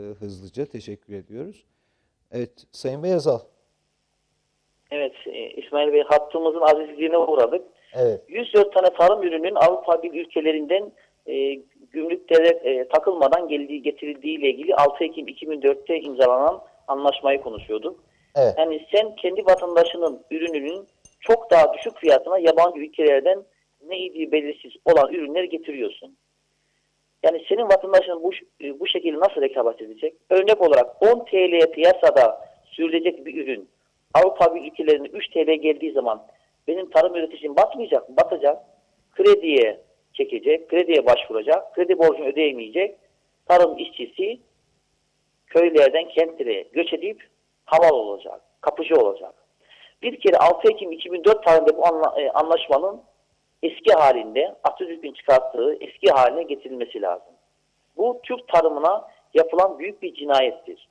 hızlıca. Teşekkür ediyoruz. Evet, Sayın Beyazal. Evet, e, İsmail Bey hattımızın azizliğine uğradık. Evet. 104 tane tarım ürünün Avrupa Birliği ülkelerinden e, gümrüklere e, takılmadan geldiği getirildiği ile ilgili 6 Ekim 2004'te imzalanan anlaşmayı konuşuyorduk. Evet. Yani sen kendi vatandaşının ürününün çok daha düşük fiyatına yabancı ülkelerden ne iddiği belirsiz olan ürünleri getiriyorsun. Senin vatandaşın bu, bu şekilde nasıl rekabet edecek? Örnek olarak 10 TL'ye piyasada sürülecek bir ürün Avrupa Birliği ülkelerine 3 TL geldiği zaman benim tarım üreticim batmayacak mı? Batacak. Krediye çekecek, krediye başvuracak, kredi borcunu ödeyemeyecek. Tarım işçisi köylerden kentlere göç edip hamal olacak, kapıcı olacak. Bir kere 6 Ekim 2004 tarihinde bu e, anlaşmanın eski halinde Atatürk'ün çıkarttığı eski haline getirilmesi lazım. Bu Türk tarımına yapılan büyük bir cinayettir.